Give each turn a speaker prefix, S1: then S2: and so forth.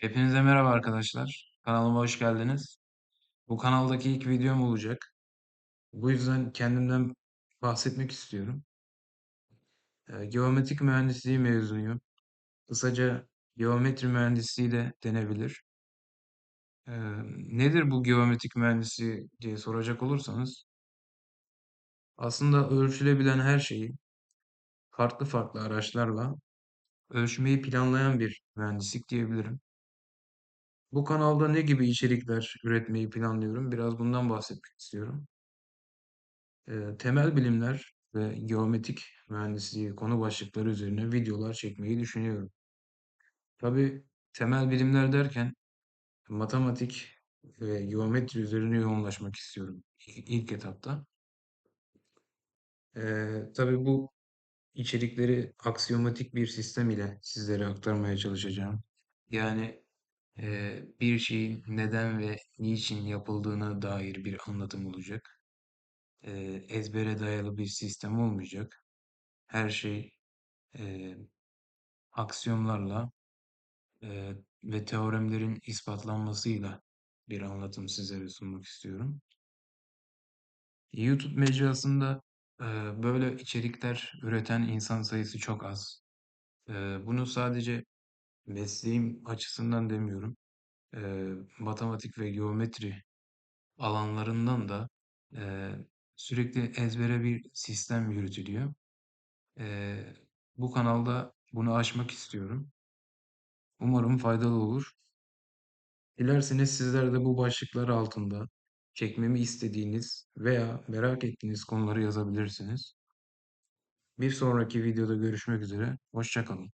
S1: Hepinize merhaba arkadaşlar. Kanalıma hoş geldiniz. Bu kanaldaki ilk videom olacak. Bu yüzden kendimden bahsetmek istiyorum. Ee, geometrik mühendisliği mezunuyum. Kısaca geometri mühendisliği de denebilir. Ee, nedir bu geometrik mühendisliği diye soracak olursanız, aslında ölçülebilen her şeyi farklı farklı araçlarla ölçmeyi planlayan bir mühendislik diyebilirim. Bu kanalda ne gibi içerikler üretmeyi planlıyorum? Biraz bundan bahsetmek istiyorum. Eee, temel bilimler ve geometrik mühendisliği konu başlıkları üzerine videolar çekmeyi düşünüyorum. Tabii temel bilimler derken matematik ve geometri üzerine yoğunlaşmak istiyorum ilk, etapta. Eee tabii bu içerikleri aksiyomatik bir sistem ile sizlere aktarmaya çalışacağım. Yani bir şeyin neden ve niçin yapıldığına dair bir anlatım olacak. Ezbere dayalı bir sistem olmayacak. Her şey aksiyonlarla ve teoremlerin ispatlanmasıyla bir anlatım sizlere sunmak istiyorum. YouTube mecrasında böyle içerikler üreten insan sayısı çok az. Bunu sadece mesleğim açısından demiyorum. Eee, matematik ve geometri alanlarından da eee, sürekli ezbere bir sistem yürütülüyor. Eee, bu kanalda bunu aşmak istiyorum. Umarım faydalı olur. Dilerseniz sizler de bu başlıklar altında çekmemi istediğiniz veya merak ettiğiniz konuları yazabilirsiniz. Bir sonraki videoda görüşmek üzere. Hoşça kalın.